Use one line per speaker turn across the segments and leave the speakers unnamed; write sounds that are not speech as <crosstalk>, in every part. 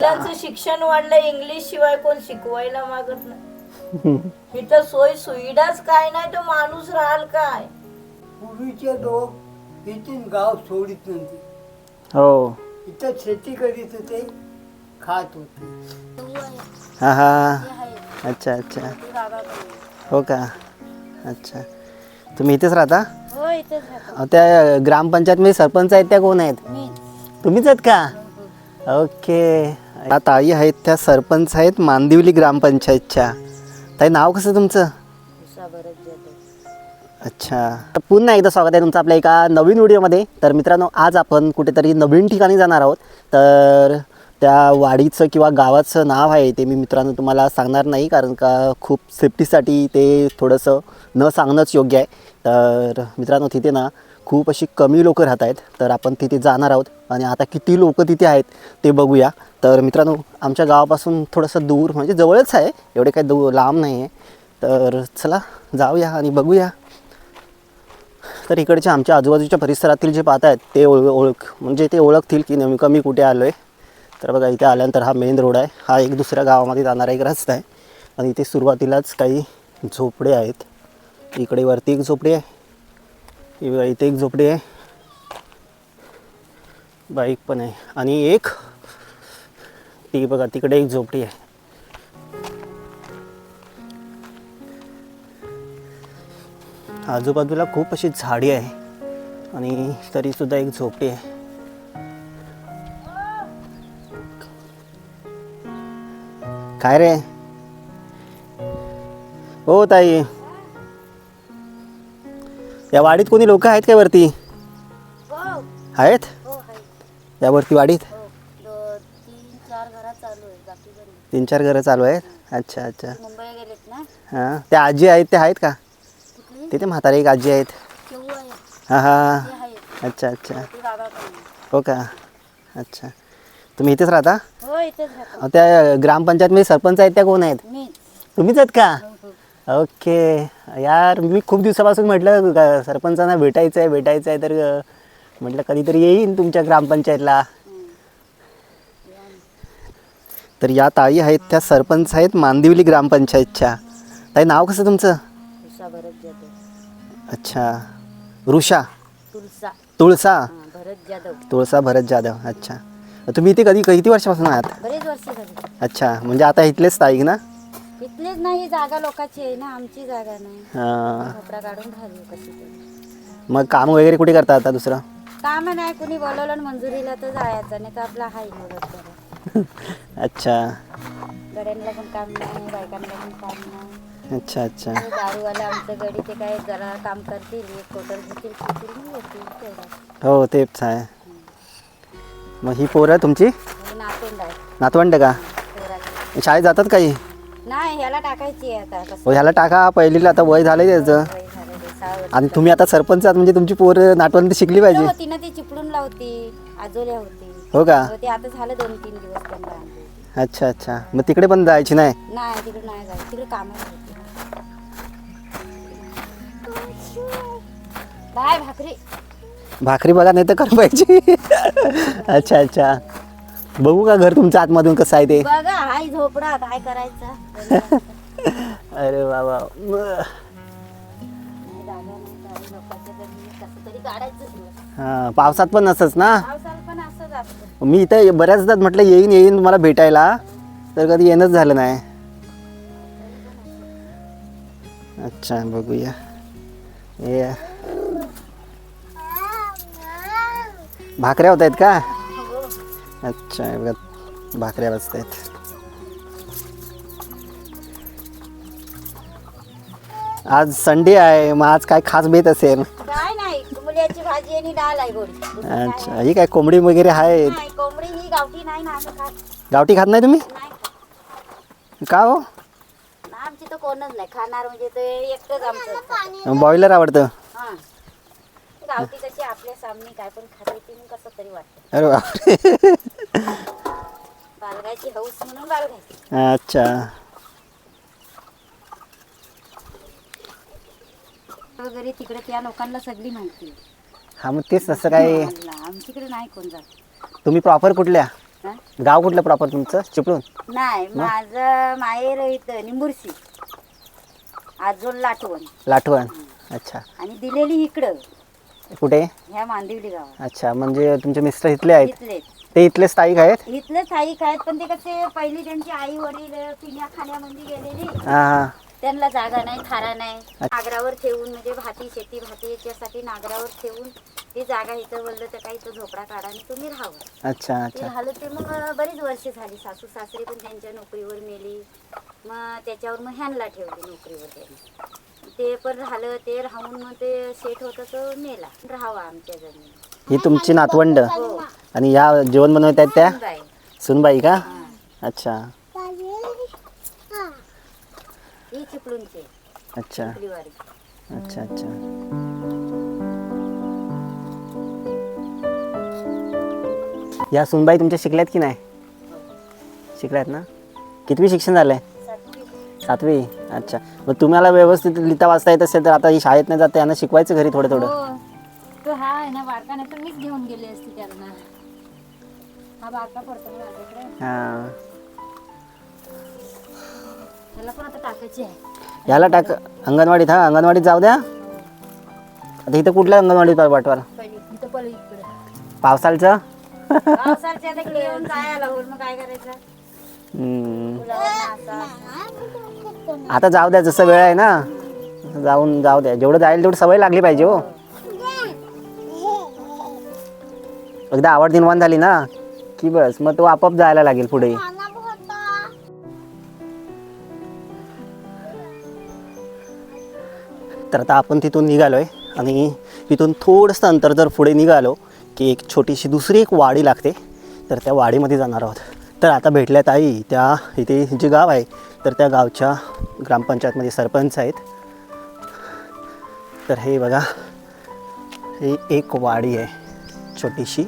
मुलांचं शिक्षण वाढलं इंग्लिश शिवाय कोण शिकवायला मागत नाही. इथं सोय सुविधाच काय नाही तर माणूस राहाल काय?
पूर्वीचे लोक इथून गाव सोडित नव्हते.
हो.
इथं शेती करीत होते खात होते.
हा हा. अच्छा अच्छा. हो का? अच्छा. तुम्ही इथेच राहता?
हो इथेच राहतो.
अहो, त्या ग्रामपंचायतमध्ये सरपंच आहेत त्या कोण आहेत?
मी.
तुम्हीच आहेत का? ओके. या ताई आहेत त्या सरपंच आहेत मांदिवली ग्रामपंचायतच्या. ताई नाव कसं तुमचं? अच्छा. तर पुन्हा एकदा स्वागत आहे तुमचं आपल्या एका नवीन व्हिडिओमध्ये. तर मित्रांनो आज आपण कुठेतरी नवीन ठिकाणी जाणार आहोत. तर त्या वाडीचं किंवा गावाचं नाव आहे ते मी मित्रांनो तुम्हाला सांगणार नाही कारण का खूप सेफ्टीसाठी ते थोडंसं न सांगणंच योग्य आहे. तर मित्रांनो तिथे ना खूप अशी कमी लोकं राहत आहेत. तर आपण तिथे जाणार आहोत. आणि आता किती लोकं तिथे आहेत ते बघूया. तर मित्रांनो आमच्या गावापासून थोडंसं दूर म्हणजे जवळच आहे एवढे काही दू लांब नाही आहे तर चला जाऊया आणि बघूया. तर इकडच्या आमच्या आजूबाजूच्या परिसरातील जे पाहत आहेत ते ओळ ओळख म्हणजे ते ओळखतील की नेमकं मी कुठे आलो आहे तर बघा इथे आल्यानंतर हा मेन रोड आहे. हा एक दुसऱ्या गावामध्ये जाणारा एक रस्ता आहे. आणि इथे सुरुवातीलाच काही झोपडे आहेत. इकडे वरती एक झोपडी आहे. इथे एक झोपडी आहे. बाईक पण आहे. आणि एक ती बघा तिकडे एक झोपडी आहे. आजूबाजूला खूप अशी झाडी आहे आणि तरीसुद्धा एक झोपडी आहे. काय रे? हो ताई. या वाडीत कोणी लोक आहेत काय वरती?
हो.
आहेत?
हो आहे
या वरती वाडीत?
तीन चार घरं
चालू आहेत. अच्छा अच्छा.
मुंबई गेलेत ना?
हां. त्या आजी आहेत त्या आहेत का?
कुठली?
तिथे म्हातारे एक आजी आहेत.
आहे.
हां हां.
ते
अच्छा अच्छा.
ते बाबा पण आहे.
हो का? अच्छा. तुम्ही इथेच राहता?
हो इथेच राहतो.
अहो, त्या ग्रामपंचायतमध्ये सरपंच आहेत त्या कोण आहेत?
मी.
तुम्हीच आहेत का?
हो हो.
ओके. यार मी खूप दिवसापासून म्हटलं सरपंचांना भेटायचं आहे भेटायचं आहे तर अं, म्हटलं कधीतरी येईन तुमच्या ग्रामपंचायतला. तर या ताई आहेत त्या सरपंच आहेत मांदिवली ग्रामपंचायतच्या. ताई नाव कसं तुमचं? अच्छा. ऋषा? तुळसा.
हां भरत जाधव.
तुळसा भरत जाधव अच्छा. तुम्ही इथे कधी किती वर्षापासून आहात?
बरेच वर्ष झाली.
अच्छा म्हणजे आता इथलेच स्थायिक ना?
इथलेच नाही ही जागा लोकांची आहे ना आमची जागा नाही.
हां.
कपडा काढून राहिली कशी तरी.
मग काम वगैरे कुठे करता आता दुसरं?
काम नाही कुणी बोलवलं आणि मंजुरीला तर जायचं नाही तर आपला हाय
अच्छा.
गड्यांना पण काम नाही बायकांना पण काम नाही.
अच्छा अच्छा.
ते दारूवाले आमचं गडी ते काय जरा काम करतील एक कोटर घेतील खातील मग येतील तेवढं.
हो तेच आहे. मग ही पोरं तुमची?
हे आहे
नातवंड का?
पोराची.
शाळेत जातात काही
नाही ह्याला टाकायची आहे आता कसं?
हो ह्याला टाका पहिलीला आता वय झालं त्याचं.
वय झालं ते सहा वर्ष.
आणि तुम्ही आता सरपंच आहात म्हणजे तुमची पोरं नातवंड शिकली पाहिजे.
होती ना ती चिपळून लावती आजोल्या होती
हो का?
ते आता झालं दोन तीन दिवस त्यांना.
अच्छा अच्छा. मग तिकडे पण जायची नाही?
नाही तिकडे नाही जायचं. तिकडे कामं बाय भाकरी.
भाकरी बघा नाही तर कर पाहिजे अच्छा अच्छा. बघू का घर तुमचं आतमधून कसं आहे ते?
बघा हाय झोपडा काय करायचं?
अरे बाबा
नाही जागा नाही काय लोकांच्या घरी कसं तरी काढायचं दिवस
हां पावसात पण असंच ना?
पावसाला पण
मी इथं बऱ्याचदा म्हटलं येईन येईन तुम्हाला भेटायला. तर कधी येणंच झालं नाही. अच्छा बघूया. ये भाकऱ्या होत आहेत का? अच्छा बघा भाकऱ्या वाजत आहेत आज संडे आहे मग आज काय खास बेत असेल?
मुल्याची भाजी आणि डाळ आहे गोडी. दुसरं काय
अच्छा ही काय कोंबडी वगैरे आहेत
नाही कोंबडी ही गावठी नाही ना आम्ही खात.
गावठी खात नाही तुम्ही?
नाही
का हो?
ना आमची तर कोणच नाही खाणार म्हणजे ते एकटंच आमचं.
बॉयलर आवडतं.
हां. गावठी कशी आपल्या सामने काय पण खाते ती मग कसं तरी वाटतं.
अरे बापरे.
बालगायची हौस म्हणून बालगायची.
अच्छा.
वगैरे तिकडे त्या लोकांना सगळी माहिती.
हा मग तेच तसं काय?
आमच्याकडे नाही कोण जात.
तुम्ही प्रॉपर कुठल्या?
हा?
गाव कुठलं प्रॉपर तुमचं? चिपळूण?
नाही माझं माहेर इथं निंबुर्शी. आजोल लाटवण.
लाठवण अच्छा.
आणि दिलेली इकडं.
कुठे?
ह्या मांदिवली गावात.
अच्छा म्हणजे तुमचे मिस्टर इथले आहेत?
इथलेच
ते इथले स्थायिक आहेत?
इथले स्थायिक आहेत पण ते कसे पहिली त्यांची आई वडील पिण्या खाण्यामध्ये गेलेली.
हां हां.
त्यांना जागा नाही थारा नाही. नागरावर ठेवून म्हणजे भाती शेती भाती याच्यासाठी नागरावर ठेवून ती जागा इथं बोललं तर काही इथं झोपडा काढा आणि तुम्ही राहावं
अच्छा
ते
अच्छा.
झालं ते मग बरीच वर्ष झाली. सासू सासरे पण त्यांच्या नोकरीवर मेली. मग त्याच्यावर मग ह्यांना ठेवली नोकरीवर त्यांनी. ते पण झालं ते राहून मग ते सेट होतं तो मेला. राहावा आमच्या जमिनी
ही तुमची नातवंड?
हो.
आणि या जेवण बनवत आहेत त्या?
बाई
सुनबाई का. अच्छा.
ही चिपळूणची
अच्छा. अच्छा अच्छा. या सुनबाई तुमच्या शिकल्यात की नाही? शिकल्यात ना? कितवी शिक्षण झालंय? सातवी. अच्छा. मग तुम्हाला व्यवस्थित लिहिता वाचता येत असेल तर आता ही शाळेत नाही जाते यांना शिकवायचं घरी थोडं थोडं?
हो. तो हा आहे ना बारका नाही तर मीच घेऊन गेले असते त्यांना. हा बारका पडतो ना माझ्याकडे.
हां.
त्याला पण आता टाकायची आहे.
याला टाक. अंगणवाडीत हा अंगणवाडीत जाऊ द्या. आता इथं कुठल्या अंगणवाडीत पाठवाल
इथं पण इकडे.
पावसाळचं?
पावसाळच्या तिकडे येऊन जायला होईल मग काय करायचं?
हम्म.
मुलांना असं.
आता जाऊ द्या जसं वेळ आहे ना. जाऊन जाऊ द्या. जेवढं जाईल तेवढं सवय लागली पाहिजे हो. एकदा आवड निर्माण झाली ना की बस मग तो आपोआप जायला लागेल पुढे. तर आता आपण तिथून निघालो आहे आणि तिथून थोडंसं अंतर जर पुढे निघालो की एक छोटीशी दुसरी एक वाडी लागते तर त्या वाडीमध्ये जाणार आहोत. तर आता भेटल्यात आई त्या इथे जे गाव आहे तर त्या गावच्या ग्रामपंचायतमध्ये सरपंच आहेत. तर हे बघा ही एक वाडी आहे छोटीशी.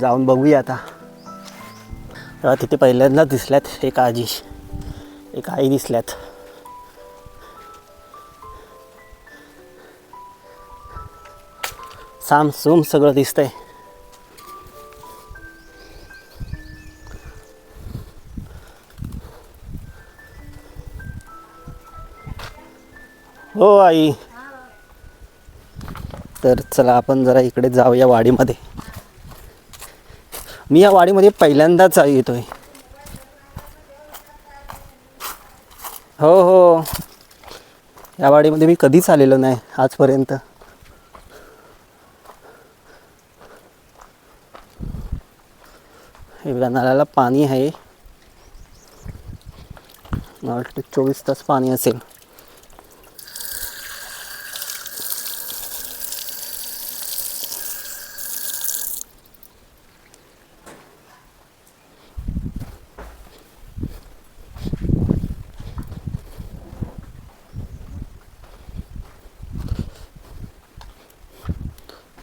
जाऊन बघूया आता. तेव्हा तिथे पहिल्यांदा दिसल्यात एक आजी एक आई दिसल्यात. साम सुम सगळं दिसतंय. हो आई. तर चला आपण जरा इकडे जाऊया वाडीमध्ये. मी या वाडीमध्ये पहिल्यांदाच येतोय. हो हो. या वाडीमध्ये मी कधीच आलेलो नाही आजपर्यंत. हे बघा नळाला पाणी आहे. मला वाटतं चोवीस तास पाणी असेल.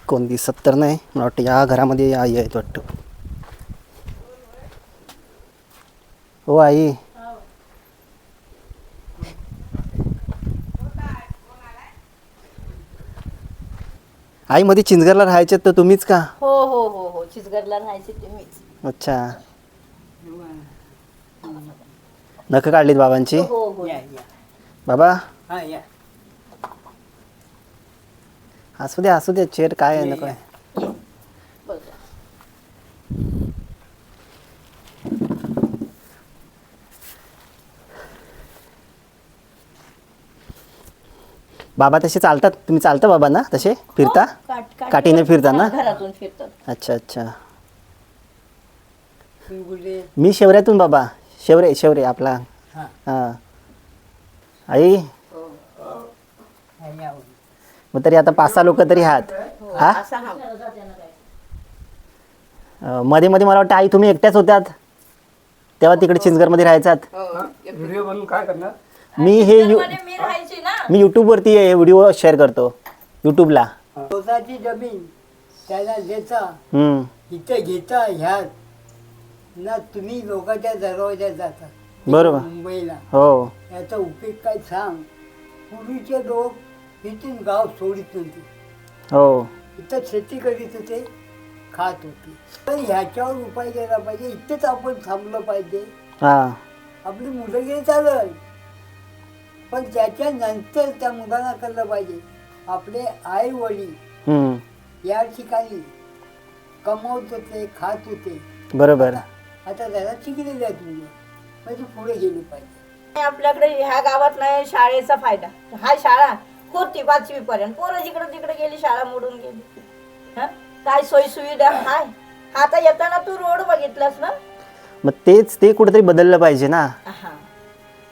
कोण दिसत तर नाही मला वाटतं या घरामध्ये या आई आहेत वाटतं. हो आई आई मध्ये चिंचगरला राहायचे तर तुम्हीच का?
हो हो हो हो. चिचगडला राहायचे ते मीच
अच्छा. नख काढलीत बाबांची?
हो हो.
या या.
बाबा.
हा या.
असू द्या असू द्या चेअर काय आहे नको आहे. बाबा तसे चालतात? तुम्ही चालता बाबा ना तसे फिरता?
काट- काट-
काठीने फिरता ना?
हा, घरातून फिरतात.
अच्छा अच्छा.
कुठे
मी शेवऱ्यातून बाबा. शेवरे शेवरे आपला.
हा.
हां. आई?
हा,
मग तरी आता पाच सहा लोक तरी आहात. हा
हा?
मध्ये मध्ये मला वाटतं आई तुम्ही एकट्याच होत्यात? तेव्हा तिकडे चिंचगडमध्ये राहायचात?
व्हिडिओ बनवून काय करणार?
मी हे यू
मध्ये मी राहायची ना.
मी यूट्यूबवरती हे व्हिडिओ शेअर करतो. यूट्यूबला
स्वतःची जमीन त्याला देता.
हम्म,
इथं घेता ह्यात. ना तुम्ही लोकांच्या दरवाज्यात जाता.
बरोबर.
मुंबईला.
हो.
याचा उपयोग काय सांग? पूर्वीचे लोक इथून गाव सोडित नव्हते.
हो.
इथं शेती करीत होते खात होती. तर ह्याच्यावर उपाय केला पाहिजे. इथेच आपण थांबलं पाहिजे.
हां.
आपली मुलं गेली चालेल पण त्याच्यानंतर त्या मुलांना कळलं पाहिजे. आपले आई वडील
हम्म,
या ठिकाणी कमवत होते खात होते.
बरोबर.
आता त्याला शिकलेले आहेत मुलं. म्हणजे पुढे गेली पाहिजे.
आपल्याकडे ह्या गावात नाही शाळेचा फायदा. हा शाळा होती पाचवी पर्यंत पोरं जिकडे तिकडे गेली शाळा मोडून गेली. हं? काय सोयी सुविधा हाय. आता येताना तू रोड बघितलास ना?
मग तेच ते कुठेतरी बदललं पाहिजे ना.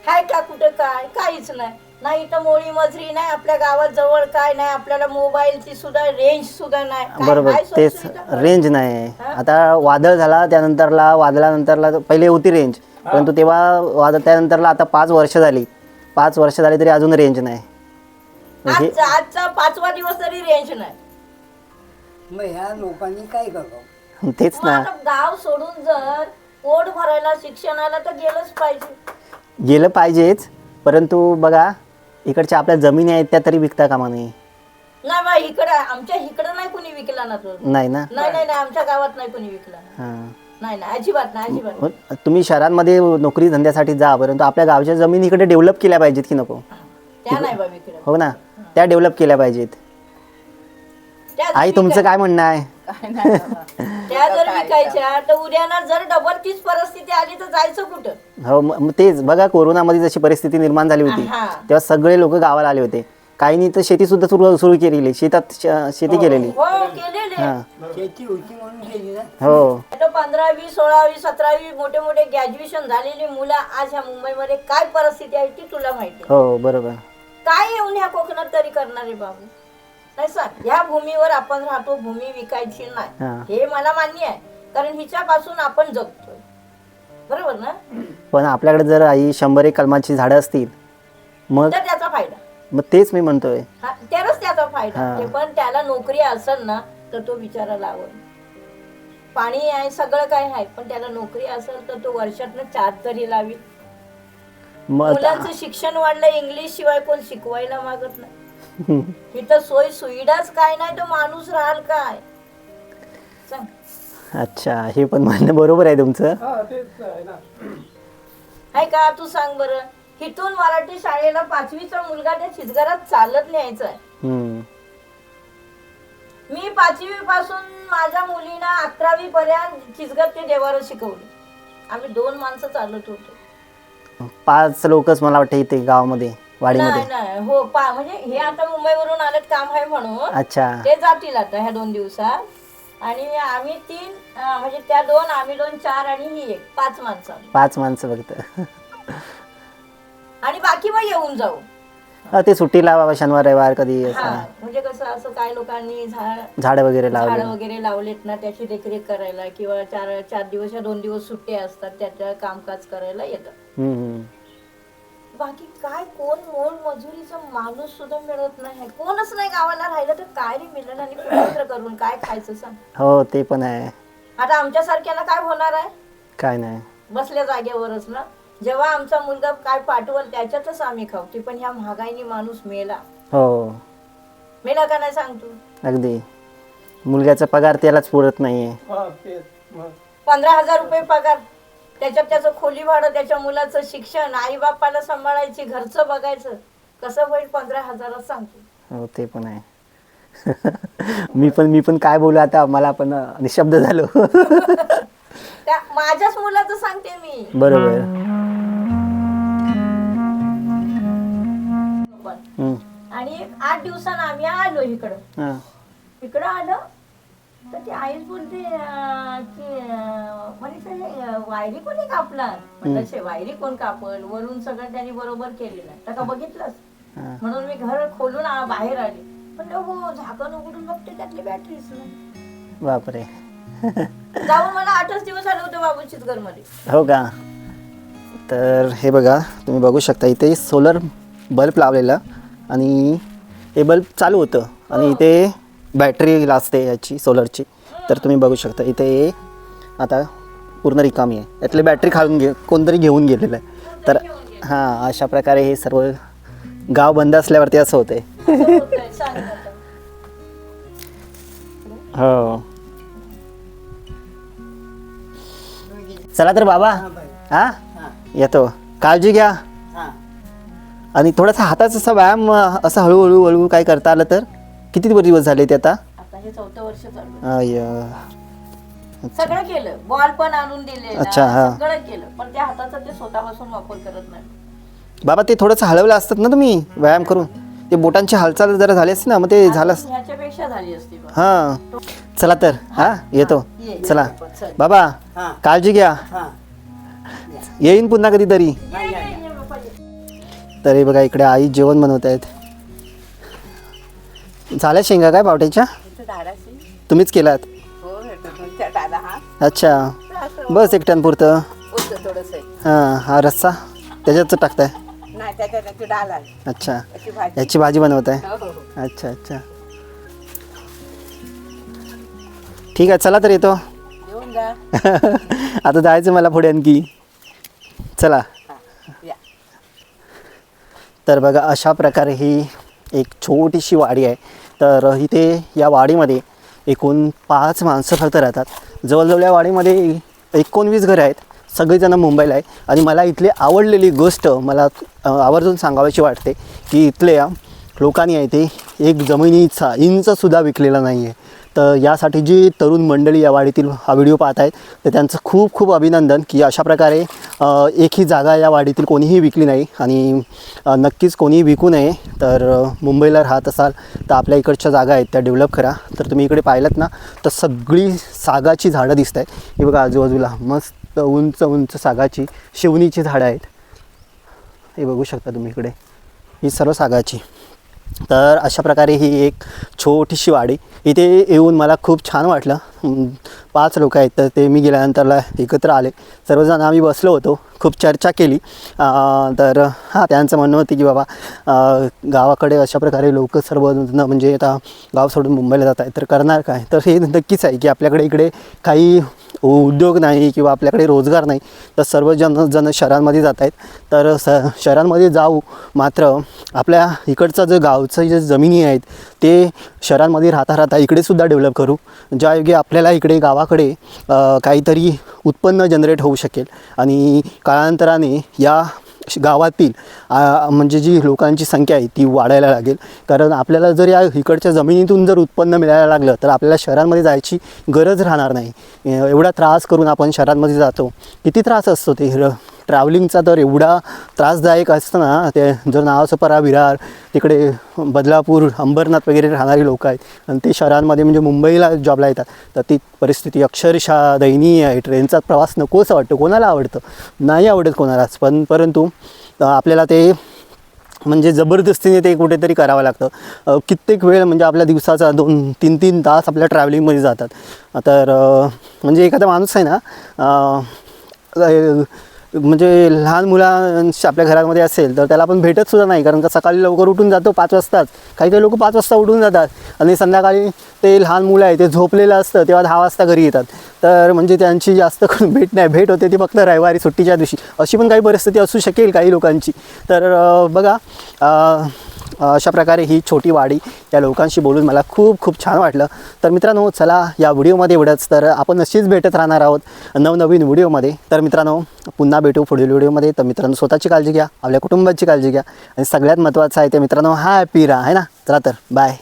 हाय का कुठं काय? काहीच नाही. नाही तर मोळी मजरी नाही आपल्या गावात जवळ काय नाही. आपल्याला मोबाईलची सुद्धा रेंज सुद्धा नाही. काय
बरोबर.
सोयी
तेच
सुविधा?
रेंज नाही.
हा?
आता वादळ झाला त्यानंतरला वादळानंतरला पहिले होती रेंज परंतु तेव्हा वादळ त्यानंतरला आता पाच वर्ष झाली. पाच वर्ष झाली तरी अजून रेंज नाही. म्हणजे
आजचा आजचा पाचवा दिवस तरी रेंज नाही.
मग ह्या लोकांनी काय करावं?
तेच
मग
ना
आता गाव सोडून जर पोट भरायला शिक्षणाला तर गेलंच पाहिजे.
गेलं पाहिजेच परंतु बघा इकडच्या आपल्या जमिनी आहेत त्या तरी विकता कामा नाही
नाही बा इकडं आमच्या इकडं नाही कोणी विकला ना तो.
नाही ना?
नाही नाही नाही आमच्या गावात नाही कोणी विकला
हां.
नाही नाही अजिबात नाही अजिबात नाही.
तुम्ही शहरांमध्ये नोकरी धंद्यासाठी जा परंतु आपल्या गावच्या जमिनी इकडे डेव्हलप केल्या पाहिजेत की नको?
त्या नाही बा विकलं
हो ना? त्या डेव्हलप केल्या पाहिजेत.
त्या
आई तुमचं काय म्हणणं आहे?
त्या जर विकायच्या तर उद्याना जर डबल तीच परिस्थिती आली तर जायचं कुठं?
हो म- मग तेच. बघा कोरोनामध्ये जशी परिस्थिती निर्माण झाली होती
हा.
तेव्हा सगळे लोक गावाला आले होते. काहींनी तर शेती सुद्धा सुरू सुरू केलेली. शेतात श- शेती केलेली.
हो केलेले.
हा.
शेती होती म्हणून गेली ना.
हो.
आता पंधरावी सोळावी सतरावी मोठे मोठे ग्रॅज्युएशन झालेली मुलं आज ह्या मुंबईमध्ये काय परिस्थिती आहे ती तुला माहिती.
हो बरोबर.
काय येऊन ह्या कोकणात तरी करणार आहे बाबू? नाही सांग ह्या भूमीवर आपण राहतो भूमी विकायची. नाही. हे. मला मान्य आहे. कारण हिच्यापासून आपण जगतोय. बरोबर ना?
पण आपल्याकडे जर आई शंभर एक कलमाची झाडं असतील मग
तर त्याचा फायदा.
मग तेच मी म्हणतोय.
हा त्यालाच त्याचा फायदा.
हा.
पण त्याला नोकरी असेल ना तर तो बिचारा लावल. पाणी आहे सगळं काय आहे पण त्याला नोकरी असेल तर तो वर्षातनं चार तरी लावी
मग
मुलांचं शिक्षण वाढलं इंग्लिश शिवाय कोण शिकवायला मागत नाही. इथं सोय सुविधाच काय नाही तर माणूस राहाल काय? सांग
अच्छा हे पण म्हणणं बरोबर आहे तुमचं.
आहे का तू सांग बरं. इथून मराठी शाळेला पाचवीचा मुलगा त्या चितगारात चालत न्यायचा आहे.
हम्म.
मी पाचवी पासून माझ्या मुलीना अकरावी पर्यंत चिचगत ते देवारा शिकवली. आम्ही दोन माणसं चालत होतो.
पाच लोकच मला वाटतं इथे गावामध्ये. वाडीमध्ये?
नाही नाही. हो पा म्हणजे हे आता मुंबईवरून आलेत काम आहे म्हणून.
अच्छा.
ते जातील आता ह्या दोन दिवसात. आणि आम्ही तीन अं, म्हणजे त्या दोन आम्ही दोन चार आणि ही एक पाच माणसं.
पाच माणसं फक्त.
आणि बाकी मग येऊन जाऊ.
हा, ते सुट्टीला बाबा शनिवार रविवार कधी
हा
असं?
म्हणजे कसं असं काय लोकांनी झाड
झाडं वगैरे लावले.
झाडं वगैरे लावलेत ना त्याची देखरेख करायला किंवा चार चार दिवस या दोन दिवस सुट्टे असतात त्याच्या कामकाज करायला येतात
हम्म, हम्म.
बाकी काय कोण मोल मजुरीचा माणूस सुद्धा मिळत नाही. कोणच नाही गावाला राहिलं तर काय रे मिळेल आणि कुठं करून काय खायचं सांग.
हो ते पण आहे.
आता आमच्या सारख्याला काय होणार आहे?
काय नाही.
बसल्या जागेवरच ना. जेव्हा आमचा मुलगा काय पाठवल त्याच्यातच आम्ही खाऊ. ती पण ह्या महागाईनी माणूस मेला.
हो.
मेला का नाही सांग तू?
अगदी. मुलग्याचा पगार त्यालाच पुरत नाहीये.
पंधरा हजार रुपये पगार. त्याच्यात त्याचं खोली भाडं त्याच्या मुलाचं शिक्षण आई बापाला सांभाळायची घरचं बघायचं कसं होईल पंधरा हजारात सांगतो
हो ते पण आहे <laughs> मी पण मी पण काय बोलू आता मला पण निशब्द झालो <laughs>
त्या माझ्याच मुलाचं सांगते मी
बरोबर
पण.
हम्म.
आणि आठ दिवसानं आम्ही आलो इकडं
हा.
इकडं आलं तर ती आईच बोलते अं, की अं, वायरी कोणी कापला म्हणलं "शे, वायरी कोण कापल? वरून सगळं त्यांनी बरोबर केलेलं आहे. तर का बघितलंस?
हा.
म्हणून मी घर खोलून बाहेर आले. पण हो झाकण उघडून बघते त्यातली बॅटरीच
बापरे.
जाऊन मला आठच दिवस आले होते बाबू चितगरमध्ये
हो का? तर हे बघा तुम्ही बघू शकता इथे सोलर बल्ब लावलेला आणि हे बल्ब चालू होतं आणि इथे बॅटरी असते याची सोलरची तर तुम्ही बघू शकता इथे आता पूर्ण रिकामी आहे. यातली बॅटरी खाऊन घे कोणतरी घेऊन गेलेलं आहे. तर हां अशा प्रकारे हे सर्व गाव बंद असल्यावरती असं
होते
हो. चला तर बाबा
हा
येतो. काळजी घ्या. आणि थोडासा हाताचा असा व्यायाम असं हळूहळू हळूहळू काय करता आलं तर? किती दिवस झाले ते आता? अय
सगळं केलं. बॉल पण आणून दिले
अच्छा, हा.
सगळं केलं. पण त्या हाताचा ते स्वतःपासून वापर करत नाही.
बाबा ते थोडंसं हळवलं असतात ना तुम्ही? व्यायाम करून? ते बोटांची हालचाल जरा झाली असती ना मग ते झालं असतं.
ह्याच्यापेक्षा झाली असती बा.
हां. चला तर हा येतो.
ये, ये,
चला.
चल.
बाबा
हा.
काळजी घ्या.
हा.
येईन पुन्हा कधीतरी.
या, या, या.
तरी बघा इकडे आई जेवण बनवत आहेत. झाल्या शेंगा काय पावट्याच्या? तुम्हीच केलात. अच्छा. बस एकट्यान पुरतं. हां हा रस्सा? त्याच्यात टाकताय? अच्छा. याची भाजी बनवताय अच्छा अच्छा. ठीक आहे चला तर येतो. <laughs> आता जायचं मला पुढे आणखी. चला. तर बघा अशा प्रकारे ही एक छोटीशी वाडी आहे. तर इथे या वाडीमध्ये एकूण पाच माणसं फक्त राहतात. जवळजवळ या वाडीमध्ये एकोणवीस घरं आहेत. सगळेजण मुंबईला आहे आणि मला इथली आवडलेली गोष्ट मला आवर्जून सांगावीशी वाटते की इथल्या लोकांनी आहे ते एक जमिनीचा इंचसुद्धा विकलेला नाही आहे तर यासाठी जी तरुण मंडळी या वाडीतील हा व्हिडिओ पाहत आहेत तर त्यांचं खूप खूप अभिनंदन की अशा प्रकारे एक एकही जागा या वाडीतील कोणीही विकली नाही आणि नक्कीच कोणीही विकू नये. तर मुंबईला राहत असाल तर आपल्या इकडच्या जागा आहेत त्या डेव्हलप करा. तर तुम्ही इकडे पाहिलात ना तर सगळी सागाची झाडं दिसत आहेत ही बघा आजूबाजूला मस्त उंच उंच सागाची शिवणीची झाडं आहेत. हे बघू शकता तुम्ही इकडे. ही सर्व सागाची. तर अशा प्रकारे ही एक छोटीशी वाडी इथे येऊन मला खूप छान वाटलं. पाच लोक आहेत तर ते मी गेल्यानंतरला एकत्र आले. सर्वजण आम्ही बसलो होतो खूप चर्चा केली. तर हां त्यांचं म्हणणं होतं की बाबा गावाकडे अशा प्रकारे लोक सर्व म्हणजे आता गाव सोडून मुंबईला जात आहेत तर करणार काय? तर हे नक्कीच आहे की आपल्याकडे इकडे काही उद्योग नाही किंवा आपल्याकडे रोजगार नाही तर सर्वजण जण शहरांमध्ये जात आहेत. तर स शहरांमध्ये जाऊ मात्र आपल्या इकडचं जे गावचं जे जमिनी आहेत ते शहरांमध्ये राहता राहता इकडेसुद्धा डेव्हलप करू. ज्यायोगे आपल्याला इकडे गावाकडे काहीतरी उत्पन्न जनरेट होऊ शकेल. आणि काळांतराने या गावातील म्हणजे जी लोकांची संख्या आहे ती वाढायला लागेल. कारण आपल्याला जर या इकडच्या जमिनीतून जर उत्पन्न मिळायला लागलं तर आपल्याला शहरांमध्ये जायची गरज राहणार नाही. एवढा त्रास करून आपण शहरांमध्ये जातो. किती त्रास असतो ते ट्रॅव्हलिंगचा तर एवढा त्रासदायक असतं ना ते जर नावासोपारा विरार तिकडे बदलापूर अंबरनाथ वगैरे राहणारी लोक आहेत. आणि ते शहरांमध्ये म्हणजे मुंबईला जॉबला येतात. तर ती परिस्थिती अक्षरशः दयनीय आहे. ट्रेनचा प्रवास नकोच वाटतं. कोणाला आवडतं? नाही आवडत कोणालाच पण परंतु आपल्याला ते म्हणजे जबरदस्तीने ते कुठेतरी करावं लागतं. कित्येक वेळ म्हणजे आपल्या दिवसाचा दोन तीन तीन तास आपल्या ट्रॅव्हलिंगमध्ये जातात. तर म्हणजे एखादा माणूस आहे ना म्हणजे लहान मुलांशी आपल्या घरामध्ये असेल तर त्याला आपण भेटत सुद्धा नाही. कारण का सकाळी लवकर उठून जातो पाच वाजताच. काही काही लोक पाच वाजता उठून जातात आणि संध्याकाळी ते लहान मुलं आहे ते झोपलेलं असतं तेव्हा दहा वाजता घरी येतात. तर म्हणजे त्यांची जास्त करून भेट नाही. भेट होते ती फक्त रविवारी सुट्टीच्या दिवशी. अशी पण काही परिस्थिती असू शकेल काही लोकांची. तर बघा अशा प्रकारे ही छोटी वाडी या लोकांशी बोलून मला खूप खूप छान वाटलं. तर मित्रांनो चला या व्हिडिओमध्ये एवढंच. तर आपण अशीच भेटत राहणार आहोत नवनवीन व्हिडिओमध्ये. तर मित्रांनो पुन्हा भेटू पुढील व्हिडिओमध्ये. तर मित्रांनो स्वतःची काळजी घ्या आपल्या कुटुंबाची काळजी घ्या. आणि सगळ्यात महत्त्वाचं आहे ते मित्रांनो हॅपी राहा आहे ना? चला तर बाय